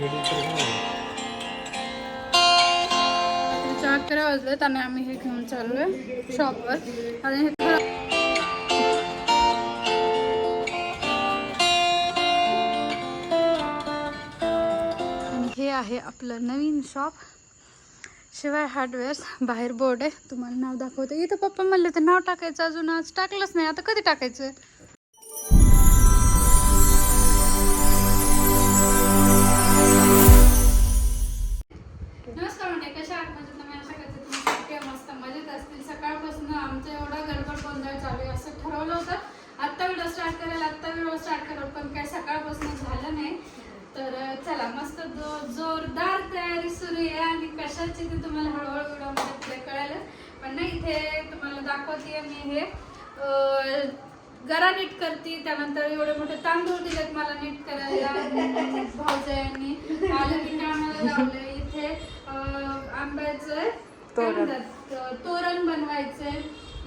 रात्रीचे अकरा वाजलेत आणि आम्ही हे घेऊन चाललोय शॉपवर आणि हे हे आहे आपलं नवीन शॉप शिवाय हार्डवेअर्स बाहेर बोर्ड आहे. तुम्हाला नाव दाखवते. इथं पप्पा म्हणले ते नाव टाकायचं अजून. आज टाकलंच नाही. आता कधी टाकायचं? सकाळपासून आमचं एवढा गडबड गोंधळ चालू आहे असं ठरवलं होतं. आत्ता व्हिडिओ स्टार्ट करायला आत्ता व्हिडिओ स्टार्ट करू पण काय सकाळपासून झालं नाही. तर चला मस्त जोरदार तयारी सुरू आहे आणि कशाची ते तुम्हाला हळूहळू व्हिडिओमध्ये पुढे पण नाही इथे तुम्हाला दाखवते मी हे. गरा नीट करते त्यानंतर एवढे मोठे तांदूळ दिलेत मला नीट करायला. भाऊजायांनी आलं की कामाला इथे आंब्याचं तोरण. तोरण बनवायचंय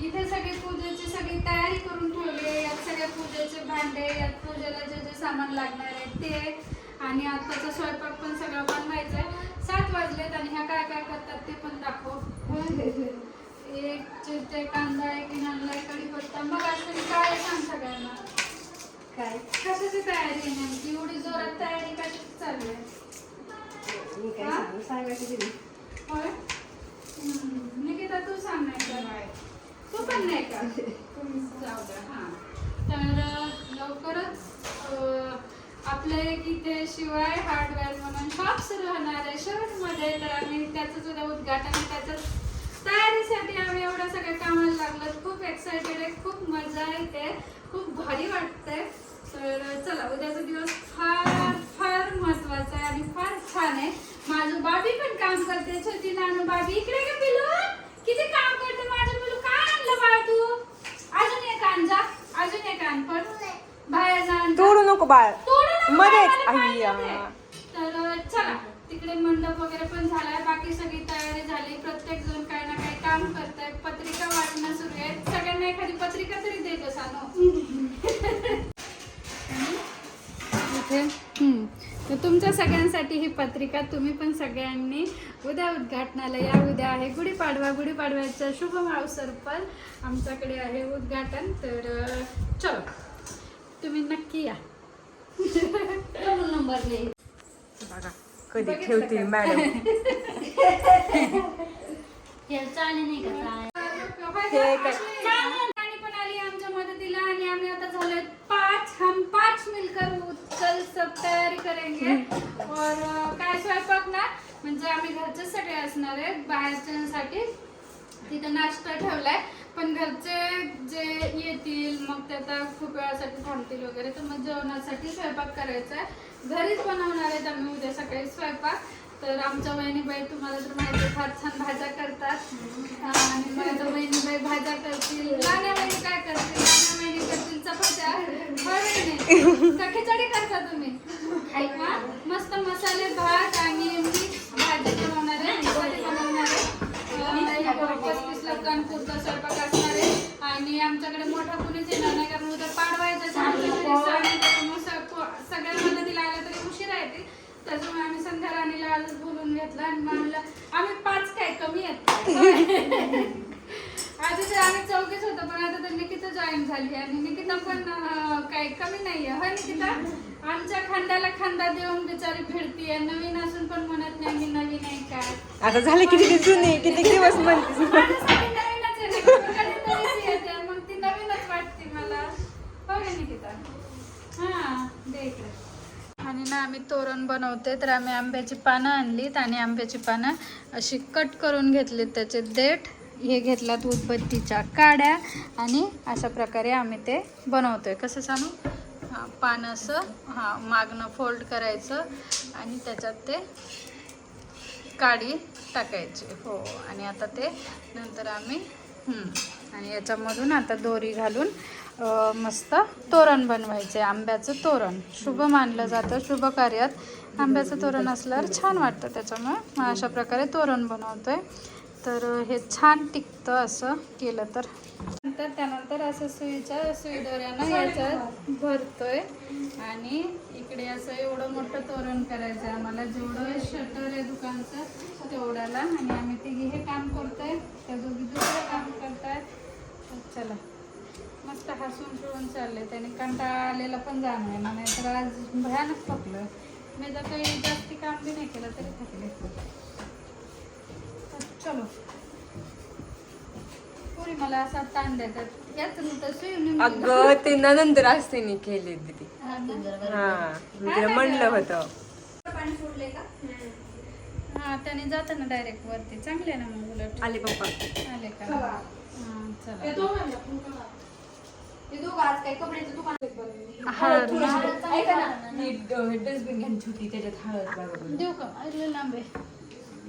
इथे सगळी पूजेची सगळी तयारी करून ठेवली आहे. यात सगळ्या पूजेचे भांडे यात पूजेला जे जे सामान लागणार आहे ते. आणि आताचा स्वयंपाक पण सगळं बनवायचं आहे सात वाजलेत आणि ह्या काय काय करतात ते पण दाखव. एक चिरते कांदा एक आणलाय कढीपत्ता. मग असं काय आहे सांग सगळ्यांना? काय? कशाची तयारी आहे नेमकी? एवढी जोरात तयारी कशाची चालू आहे? सांगायची. निकिता तू सांग नाही का तू पण नाही का? जाऊ द्या हां. तर लवकरच आपलं एक इथे शिवाय हार्डवेअर म्हणून शॉप सुरू होणार आहे. शहरमध्ये तर आम्ही त्याचं सुद्धा उद्घाटन त्याचं त्याच्याच तयारीसाठी आम्ही एवढं सगळं कामाला लागलो खूप एक्साइटेड आहे खूप मजा येते खूप भारी वाटते तर चला उद्याचा दिवस फार फार महत्त्वाचा आहे आणि फार छान आहे. माझं बाबी पण काम करते छोटी नानू बाबी. इकडे का पिलू किती काम करते माझं पिलू काय आणलं बाळ तू? अजून एक आण जा. अजून एक आण पण बाहेर जा. तोडू नको बाळ. मध्येच. अय्या. ते. तर चला. तिकडे मंडप वगैरे पण झालाय. बाकी सगळी तयारी झाली. प्रत्येक जण काही ना काही काम करताय. पत्रिका वाटणं सुरू आहे. सगळ्यांना एखादी पत्रिका तरी दे ग सानो इथे. तर तुमच्या सगळ्यांसाठी ही पत्रिका तुम्ही पण सगळ्यांनी उद्या उद्घाटनाला या उद्या आहे गुढीपाडवा. गुढीपाडव्याचा शुभ अवसर पण आमच्याकडे आहे उद्घाटन. तर चलो. तुम्ही नक्की या. नंबर नाही बघा कधी ठेवतील? मॅडम चालले नाही का काय? पाणी पण आली आमच्या मदतीला आणि आम्ही आता झालोय पाच हम मिलकर कल सब तयारी करेंगे. और काय स्वयंपाक ना? म्हणजे आम्ही घरचे सगळे असणार आहे बाहेरच्यांसाठी. तिथं नाश्ता ठेवलाय. पण घरचे जे येतील मग ते आता खूप वेळासाठी थांबतील वगैरे. तर मग जेवणासाठी स्वयंपाक करायचा आहे घरीच बनवणार आहेत आम्ही उद्या सकाळी स्वयंपाक. तर आमच्या बहिणीबाई तुम्हाला तर माहिती आहे, फार छान भाज्या करतात. आणि माझ्या बहिणीबाई भाज्या करतील. नाण्या बहिणी काय करतील? नाण्या करतील चपात्या खिचडी करता तुम्ही? हा? मस्त मसाले भात आणि भाजी बनवणार आहे चपाती बनवणार आहे. अं, पस्तीस लोकांपुरता स्वयंपाक असणार आहे. आणि आमच्याकडे मोठा कुणीच येणार नाही कारण उद्या पाडवायचं सगळ्या मदतीला आल्या तरी उशिरा येते त्याच्यामुळे आम्ही संध्या राणीला आजच बोलून घेतला आणि म्हणलं आम्ही पाच काय कमी आहेत? आधी तर आम्ही चौकीच होतो पण आता तर निकिता जॉईन झाली आणि निकिता पण काही कमी नाहीये. होय निकिता? आमच्या खांद्याला खांदा देऊन बिचारी फिरतीये. नवीन असून पण म्हणत नाही मी नवीन आहे काय आता झाले किती दिवस जुने? किती दिवस म्हणतेस माझ्यासाठी नवीनच आहे. निकिता. कधीतरीच येते. मग ती नवीनच वाटते मला. हो का निकिता? हा दे इकडे. आणि ना आम्ही तोरण बनवते तर आम्ही आंब्याची पानं आणलीत आणि आंब्याची पानं अशी कट करून घेतलीत त्याचे देठ. हे घेतलात उदबत्तीच्या काड्या आणि अशा प्रकारे आम्ही ते बनवतो आहे कसं सांगू हां पानं असं हां मागणं फोल्ड करायचं आणि त्याच्यात ते काडी टाकायची. हो आणि आता ते नंतर आम्ही आणि याच्यामधून आता दोरी घालून मस्त तोरण बनवायचे आंब्याचं तोरण. शुभ मानलं जातं शुभ कार्यात. आंब्याचं तोरण असल्यावर छान वाटतं त्याच्यामुळे. अशा प्रकारे तोरण बनवतो आहे तर हे छान टिकतं असं केलं तर. नंतर त्यानंतर असं सुईच्या सुई दोऱ्यानं याच्यात भरतोय. आणि इकडे असं एवढं मोठं तोरण करायचं आहे आम्हाला जेवढं शटर आहे दुकानचं तेवढ्याला आणि आम्ही तिघी हे काम करतोय. त्या दोघी दुसरं काम करतायत. चला. मस्त हसून खेळून चालले त्याने कंटाळा आलेला पण जाणार आहे नाही. तर आज भयानक थकलं मी तर काही जास्ती काम बी नाही केलं तरी थकले. चलो। पुरी मला असा ताण देतात. याच तर सुई अगं ते ना नंतर असते नी केले दीदी हा मी तिला म्हणलं होतं. हा त्याने जातं ना डायरेक्ट वरती. चांगले ना मग उलट. आले पप्पा. आले का? हा, चला. हळद ना? डस्टबिन घ्यायची होती त्याच्यात हळद देऊ का? अरे लांबे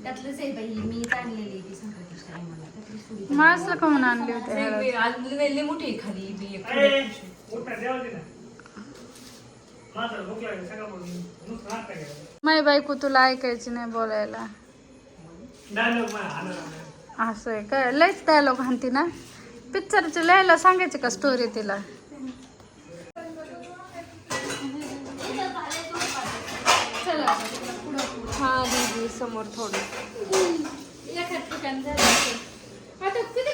त्यातलंच आहे बाई मी ताणलेली ती संकष्टी टायमाला त्यातली सुरी मासला खाऊन आणली होती. हळद मोठी आहे खाली बी एक अरे मोठा देवा दे ना. माझं भूक लागली सकाळपासून नुसतं हात काय माई बायको तुला ऐकायची नाही बोलायला. मला असं आहे काय लयच डायलॉग हाणती ना. पिक्चरचे लिहायला सांगायची का स्टोरी तिला? चला हा दीदी समोर थोडं. एखाद ठिकाण झालं. आता किती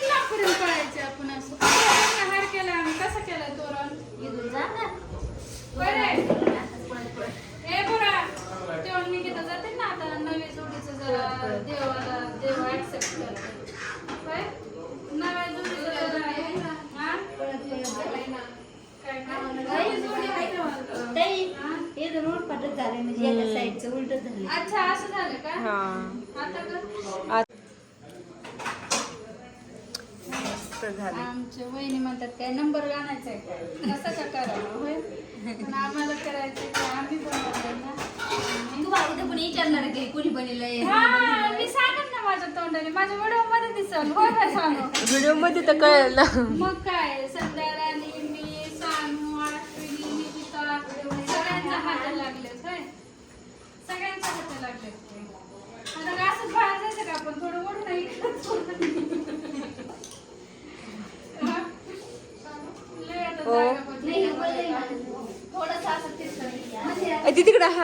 पळायचे आपण असं? हार केला आम्ही कसं केलं तोरण? इथून जा ना. बरं ए मी घेता जाते ना आता नवी जोडीचं जरा देवाला देव ऍक्सेप्ट करते. काय नव्या जोडीचं जरा हे ना, हा? काय काय? नवी जोडी आहे का? ताई, हे झाले म्हणजे एका साईडचं उलटच झाले अच्छा असं झालं का? हा. झालं. आमच्या वहिनी म्हणतात काय नंबर आणायचा आहे काय? कसा का करावा होय? पण आम्हाला करायचं काय आम्ही बनवलंय ना. तू बाबू तर कोणी विचारणार की कोणी बनवलंय हा, मी सांगत ना माझ्या तोंडाने माझ्या व्हिडिओमध्ये दिसल होय काय सांगू. व्हिडिओमध्ये तर कळलं. ना मग काय संध्या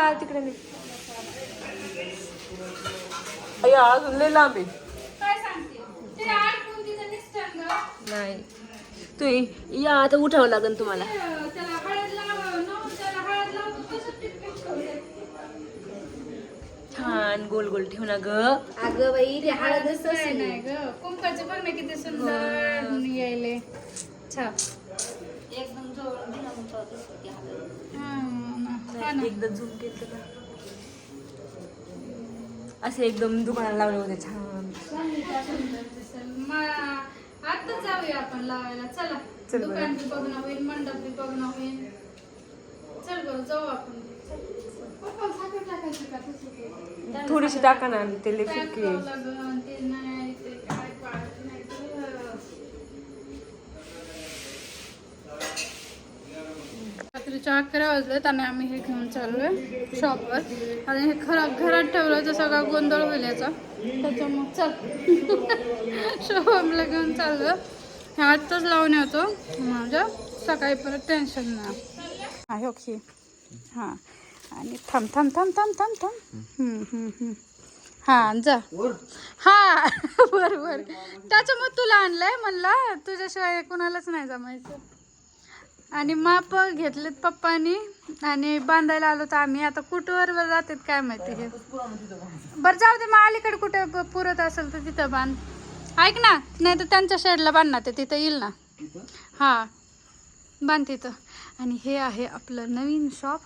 हा तिकडे नाही अय्या अजून लय लांब आहे. नाही. तू या आता उठावं लागेल तुम्हाला. छान गोल गोल ठेव ना ग. अगं बाई ते हळदच. नाही ग. बघ ना किती सुंदर यायले छाप एकदम जवळ एकदा झूम केलं असे एकदम दुकानाला लावले होते छान. आता जाऊया आपण लावायला. चला चल बरं. दुकान बी बघणं होईल मंडप बी बघणं होईल. चल बरं जाऊ आपण. पप्पा साखर टाकायची का? तसं काही? थोडीशी टाका ना ते लय फिक्की आहे. लागलं, ते नाही ते काय पाळत नाही ते. रात्रीच्या अकरा वाजलेत आणि आम्ही हे घेऊन चाललोय शॉपवर आणि हे खराब घरात ठेवलं तर सगळा गोंधळ होईल याचा. त्याच्यामुळे चल. शॉपला घेऊन चाललो हे आत्ताच लावून येतो. माझ्या सकाळी परत टेन्शन नाही. आहे ओके हां. आणि थांब थांब थांब थांब थांब थांब. हम्म, हम्म, हम्म. हा जा. हा. बर बर त्याच्यामुळे तुला आणलंय म्हणलं. तुझ्याशिवाय कुणालाच नाही जमायचं. आणि माप घेतलेत पप्पानी आणि बांधायला आलो तर आम्ही. आता कुठवर जातात काय माहिती हे? बरं जाऊ दे मग अलीकडे कुठे पुरत असेल तर तिथं बांध. ऐक ना नाही तर त्यांच्या शेडला बांधणार ते तिथं येईल ना. हा बांध तिथं. आणि हे आहे आपलं नवीन शॉप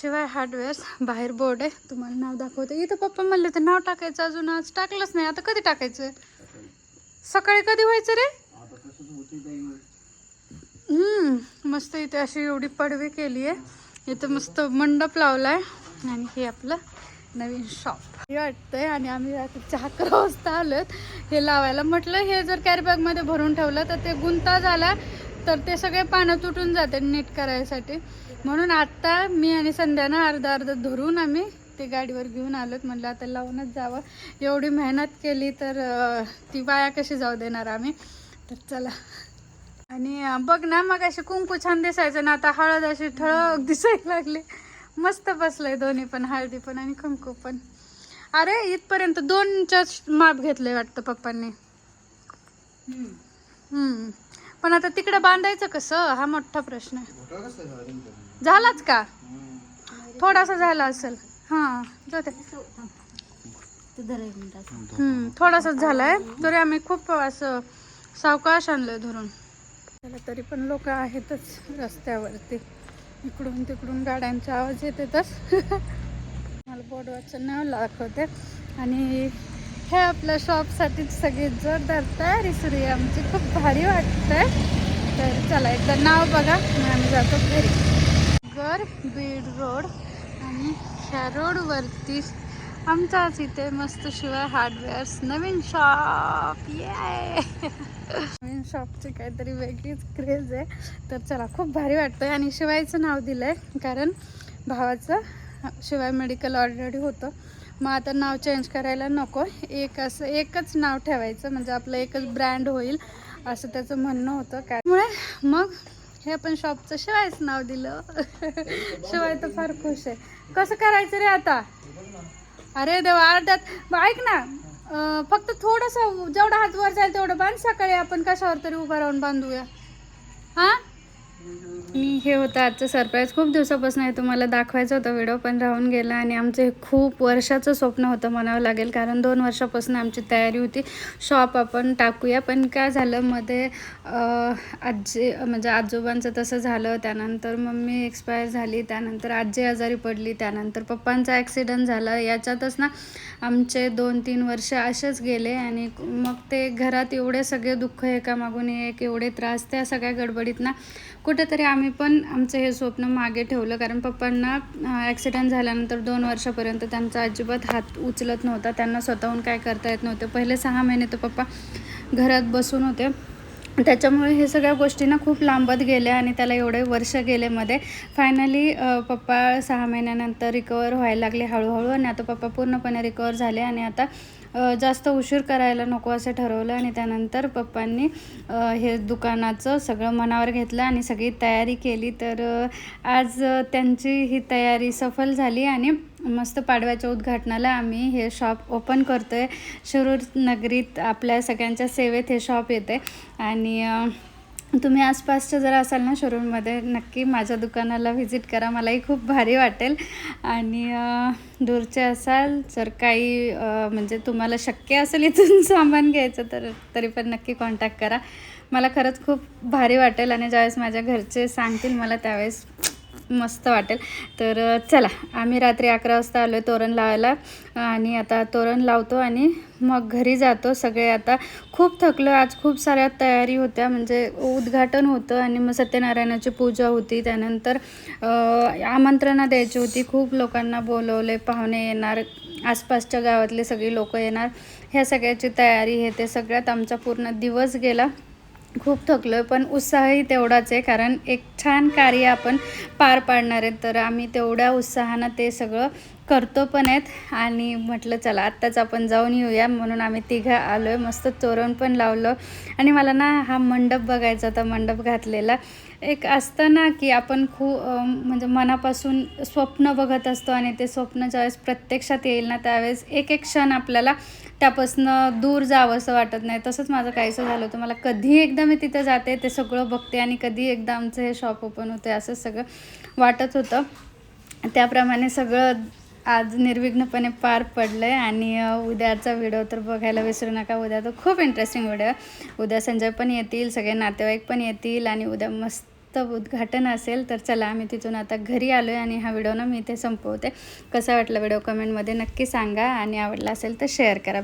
शिवाय हार्डवेअर्स बाहेर बोर्ड आहे. तुम्हाला नाव दाखवते. इथं पप्पा म्हणले ते नाव टाकायचं अजून आज टाकलंच नाही. आता कधी टाकायचं? सकाळी कधी व्हायचं रे? मस्त इथे अशी एवढी पडवी केली आहे इथं मस्त मंडप लावलाय. आणि हे आपलं नवीन शॉप हे वाटतंय आणि आम्ही रात्रीच्या अकरा वाजता आलोत हे लावायला म्हटलं हे जर कॅरीबॅगमध्ये भरून ठेवलं तर ते गुंता झाला तर ते सगळे पानं तुटून जाते नीट करायसाठी. म्हणून आत्ता मी आणि संध्यानं अर्धा अर्धा धरून आम्ही ते गाडीवर घेऊन आलोत. म्हणलं आता लावूनच जावं. एवढी मेहनत केली तर ती वाया कशी जाऊ देणार आम्ही? तर चला. आणि बघ ना मग अशी कुंकू छान दिसायचं ना आता हळद अशी ठळक दिसायला लागली. मस्त बसलंय दोन्ही पण हळदी पण आणि कुंकू पण. अरे इथपर्यंत दोनच्या माप घेतलंय वाटतं पप्पांनी. हम्म. पण आता तिकडे बांधायचं कसं? हा मोठा प्रश्न आहे. झालाच का? थोडासा झाला असेल. हा जाऊ दे. तू धर एक मिनिट. असं. हम्म, थोडासाच झालाय. तरी आम्ही खूप असं सावकाश आणलोय धरून. त्याला तरी पण लोक आहेतच रस्त्यावरती. इकडून तिकडून गाड्यांचा आवाज येतेतच मला बोर्डवरचं नाव दाखवते. आणि हे आपल्या शॉपसाठी सगळी जोरदार तयारी सुरू आहे. आमची खूप भारी वाटतंय तर चला एकदा नाव बघा. आम्ही जातो घरी. घर बीड रोड आणि ह्या रोडवरती आमचाच इथे मस्त शिवाय हार्डवेअर्स नवीन शॉप ये नवीन शॉपची काहीतरी वेगळीच क्रेज आहे. तर चला खूप भारी वाटतंय आणि शिवायचं नाव दिलंय कारण भावाचं शिवाय मेडिकल ऑलरेडी होतं. मग आता नाव चेंज करायला नको. एक असं एकच नाव ठेवायचं म्हणजे आपलं एकच ब्रँड होईल असं त्याचं म्हणणं होतं. त्यामुळे मग हे आपण शॉपचं शिवायच नाव दिलं. शिवाय तर फार खुश आहे. कसं करायचं रे आता? अरे देवा अर्ध्यात ऐक ना अं, फक्त थोडंसं जेवढा हात वर जाईल तेवढं बांध सकाळी आपण कशावर तरी उभा राहून बांधूया हा? आणि हे होतं आजचं सरप्राईज खूप दिवसापासून हे तुम्हाला दाखवायचं होतं व्हिडिओ पण राहून गेला आणि आमचं हे खूप वर्षाचं स्वप्न होतं म्हणावं लागेल कारण दोन वर्षापासून आमची तयारी होती. शॉप आपण टाकूया पण काय झालं मध्ये आजी म्हणजे आजोबांचं तसं झालं त्यानंतर मम्मी एक्सपायर झाली त्यानंतर आजी आजारी पडली त्यानंतर पप्पांचा ॲक्सिडंट झाला. याच्यातच ना आमचे दोन तीन वर्ष असेच गेले आणि मग ते घरात एवढे सगळे दुःख एकामागून एक एवढे त्रास त्या सगळ्या गडबडीत ना कुठेतरी आम्ही पण आमचं हे स्वप्न मागे ठेवलं. कारण पप्पांना ॲक्सिडेंट झाल्यानंतर दोन वर्षापर्यंत त्यांचा अजिबात हात उचलत नव्हता. त्यांना स्वतःहून काय करता येत नव्हते. पहिले सहा महिने तर पप्पा घरात बसून होते. त्याच्यामुळे हे सगळ्या गोष्टींना खूप लांबत गेल्या आणि त्याला एवढे वर्ष गेले मध्ये. फायनली पप्पा सहा महिन्यानंतर रिकवर व्हायला लागले हळूहळू आणि आता पप्पा पूर्णपणे रिकवर झाले आणि आता जास्त उशीर करायला नको असं ठरवलं आणि त्यानंतर पप्पांनी हे दुकानाचं सगळं मनावर घेतलं आणि सगळी तयारी केली. तर आज त्यांची ही तयारी सफल झाली आणि मस्त पाडव्याच्या उद्घाटनाला आम्ही हे शॉप ओपन करतो आहे शिरूर नगरीत आपल्या सगळ्यांच्या सेवेत हे शॉप येते आणि तुम्ही आसपासच्या जर असाल ना शोरूममध्ये नक्की माझ्या दुकानाला व्हिजिट करा. मलाही खूप भारी वाटेल. आणि दूरचे असाल जर काही म्हणजे तुम्हाला शक्य असेल इथून सामान घ्यायचं तर तरी पण नक्की कॉन्टॅक्ट करा. मला खरंच खूप भारी वाटेल आणि ज्यावेळेस माझ्या घरचे सांगतील मला त्यावेळेस मस्त वाटेल. तर चला आम्ही रात्री अकरा वाजता आलो आहे तोरण लावायला. आणि आता तोरण लावतो आणि मग घरी जातो. सगळे आता खूप थकलो आज खूप साऱ्या तयारी होत्या. म्हणजे उद्घाटन होतं आणि मग सत्यनारायणाची पूजा होती. त्यानंतर आमंत्रणा आमंत्रणं द्यायची होती. खूप लोकांना बोलवले पाहुणे येणार. आसपासच्या गावातले सगळी लोक येणार. ह्या सगळ्याची तयारी हे ते सगळ्यात आमचा पूर्ण दिवस गेला. खूप थकलो आहे पण उत्साहही तेवढाच आहे कारण एक छान कार्य आपण पार पाडणार आहेत तर आम्ही तेवढ्या उत्साहानं ते सगळं करतो पण आहेत. आणि म्हटलं चला आत्ताच आपण जाऊन येऊया. म्हणून आम्ही तिघं आलो आहे मस्त तोरण पण लावलं. आणि मला ना हा मंडप बघायचा होता मंडप घातलेला. एक असतं ना की आपण खूप म्हणजे मनापासून स्वप्न बघत असतो आणि ते स्वप्न ज्यावेळेस प्रत्यक्षात येईल ना त्यावेळेस एक एक क्षण आपल्याला त्यापासनं दूर जावं असं वाटत नाही. तसंच माझं काहीसं झालं होतं. मला कधी एकदा मी तिथं जाते ते सगळं बघते आणि कधी एकदा आमचं हे शॉप ओपन होते असं सगळं वाटत होतं. त्याप्रमाणे सगळं आज निर्विघ्नपणे पार पडलं आहे आणि उद्याचा व्हिडिओ तर बघायला विसरू नका. उद्या तर खूप इंटरेस्टिंग व्हिडिओ उद्या संजय पण येतील सगळे नातेवाईक पण येतील आणि उद्या मस्त उद्घाटन असेल तर चला आम्ही तिथून आता घरी आलो आहे आणि हा व्हिडिओ ना मी इथे संपवते. कसा वाटला व्हिडिओ कमेंटमध्ये नक्की सांगा आणि आवडला असेल तर शेअर करा.